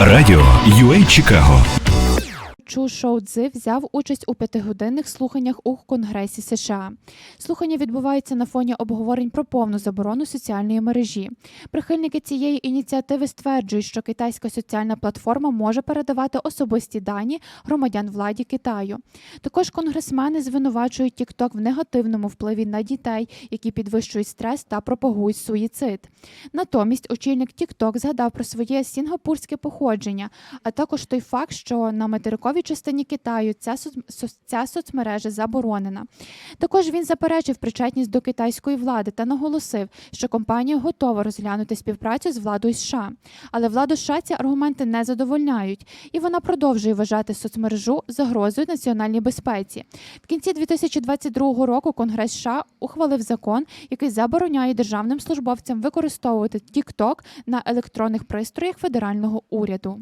Радіо UA Чикаго Чу Шоу Цзи взяв участь у п'ятигодинних слуханнях у Конгресі США. Слухання відбуваються на фоні обговорень про повну заборону соціальної мережі. Прихильники цієї ініціативи стверджують, що китайська соціальна платформа може передавати особисті дані громадян владі Китаю. Також конгресмени звинувачують TikTok в негативному впливі на дітей, які підвищують стрес та пропагують суїцид. Натомість очільник TikTok згадав про своє сінгапурське походження, а також той факт, що на материковій частині Китаю ця, ця соцмережа заборонена. Також він заперечив причетність до китайської влади та наголосив, що компанія готова розглянути співпрацю з владою США. Але владу США ці аргументи не задовольняють, і вона продовжує вважати соцмережу загрозою національній безпеці. В кінці 2022 року Конгрес США ухвалив закон, який забороняє державним службовцям використовувати TikTok на електронних пристроях федерального уряду.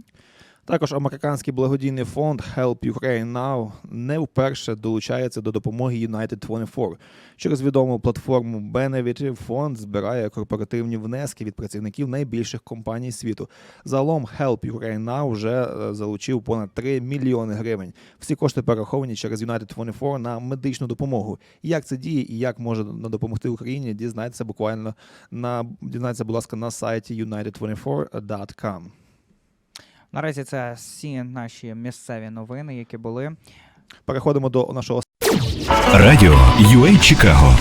Також американський благодійний фонд Help Ukraine Now не вперше долучається до допомоги United 24. Через відому платформу Benefit фонд збирає корпоративні внески від працівників найбільших компаній світу. Загалом Help Ukraine Now вже е, залучив понад 3 мільйони гривень. Всі кошти перераховані через United 24 на медичну допомогу. Як це діє і як може допомогти Україні, дізнайтеся буквально на дізнайтеся, будь ласка, на сайті united24.com. Наразі це всі наші місцеві новини, які були. Переходимо до нашого Радіо UA Чикаго